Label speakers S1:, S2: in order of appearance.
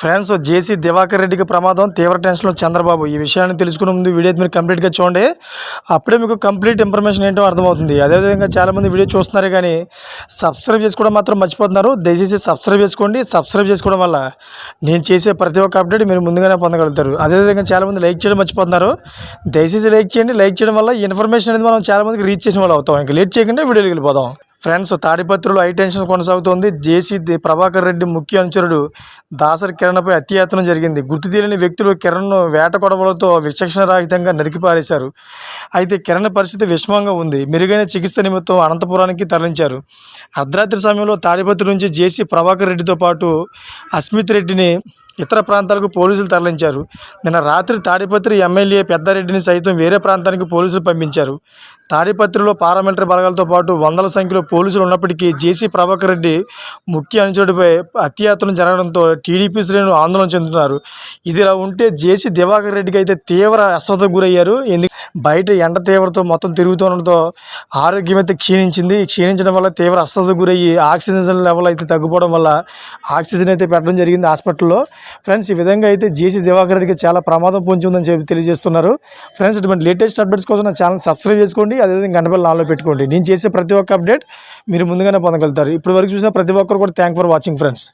S1: Friends జేసీ దివాకర్ రెడ్డికి ప్రమాదం తీవ్ర టెన్షన్లో చంద్రబాబు. ఈ విషయాన్ని తెలుసుకునే ముందు వీడియో మీరు కంప్లీట్గా చూడండి. అప్పుడే మీకు కంప్లీట్ ఇన్ఫర్మేషన్ ఏంటో అర్థమవుతుంది. అదేవిధంగా చాలామంది వీడియో చూస్తున్నారు కానీ సబ్స్క్రైబ్ చేసుకోవడం మాత్రం మర్చిపోతున్నారు. దయచేసి సబ్స్క్రైబ్ చేసుకోండి. సబ్స్క్రైబ్ చేసుకోవడం వల్ల నేను చేసే ప్రతి ఒక్క అప్డేట్ మీరు ముందుగానే పొందగలుగుతారు. అదేవిధంగా చాలామంది లైక్ చేయడం మర్చిపోతున్నారు. దయచేసి లైక్ చేయండి. లైక్ చేయడం వల్ల ఇన్ఫర్మేషన్ అనేది మనం చాలామందికి రీచ్ చేసిన వాళ్ళు అవుతాం. ఇంకా లేట్ చేయకుండా వీడియోకి వెళ్ళిపోదాం. ఫ్రెండ్స్ తాడిపత్రిలో హైటెన్షన్ కొనసాగుతోంది. జేసీ ప్రభాకర్ రెడ్డి ముఖ్య అనుచరుడు దాసరి కిరణ్పై అత్యాయత్నం జరిగింది. గుర్తు తెలియని వ్యక్తులు కిరణ్ను వేట కొడవలతో విచక్షణ రహితంగా అయితే కిరణ్ పరిస్థితి విషమంగా ఉంది. మెరుగైన చికిత్స నిమిత్తం అనంతపురానికి తరలించారు. అర్ధరాత్రి సమయంలో తాడిపత్రి నుంచి జేసీ ప్రభాకర్ రెడ్డితో పాటు అస్మిత్ రెడ్డిని ఇతర ప్రాంతాలకు పోలీసులు తరలించారు. నిన్న రాత్రి తాడిపత్రి ఎమ్మెల్యే పెద్దారెడ్డిని సైతం వేరే ప్రాంతానికి పోలీసులు పంపించారు. తాడిపత్రిలో పారామిలిటరీ బలగాలతో పాటు వందల సంఖ్యలో పోలీసులు ఉన్నప్పటికీ జేసీ ప్రభాకర్ రెడ్డి ముఖ్య అనుచరుడిపై అత్యాయత్నం జరగడంతో టీడీపీ శ్రేణులు ఆందోళన చెందుతున్నారు. ఇదిలా ఉంటే జేసీ దివాకర్ రెడ్డికి అయితే తీవ్ర అస్వస్థకు గురయ్యారు. ఎందుకు? బయట ఎండ తీవ్రతో మొత్తం తిరుగుతుండడంతో ఆరోగ్యం అయితే క్షీణించింది. క్షీణించడం వల్ల తీవ్ర అస్వస్థకు గురయ్యి ఆక్సిజన్ లెవెల్ అయితే తగ్గిపోవడం వల్ల ఆక్సిజన్ అయితే పెట్టడం జరిగింది హాస్పిటల్లో. ఫ్రెండ్స్ ఈ విధంగా అయితే జేసీ దివాకర్ రెడ్డికి చాలా ప్రమాదం పొంచి ఉందని చెప్పి తెలియజేస్తున్నారు. ఫ్రెండ్స్ ఇటువంటి లేటెస్ట్ అప్డేట్స్ కోసం నా ఛానల్ సబ్స్క్రైబ్ చేసుకోండి. అదేవిధంగా గంటపల్లి నాలో పెట్టుకోండి. నేను చేసే ప్రతి ఒక్క అప్డేట్ మీరు ముందుగానే పొందగలుగుతారు. ఇప్పటి వరకు చూసిన ప్రతి ఒక్కరు కూడా థ్యాంక్ ఫర్ వాచింగ్ ఫ్రెండ్స్.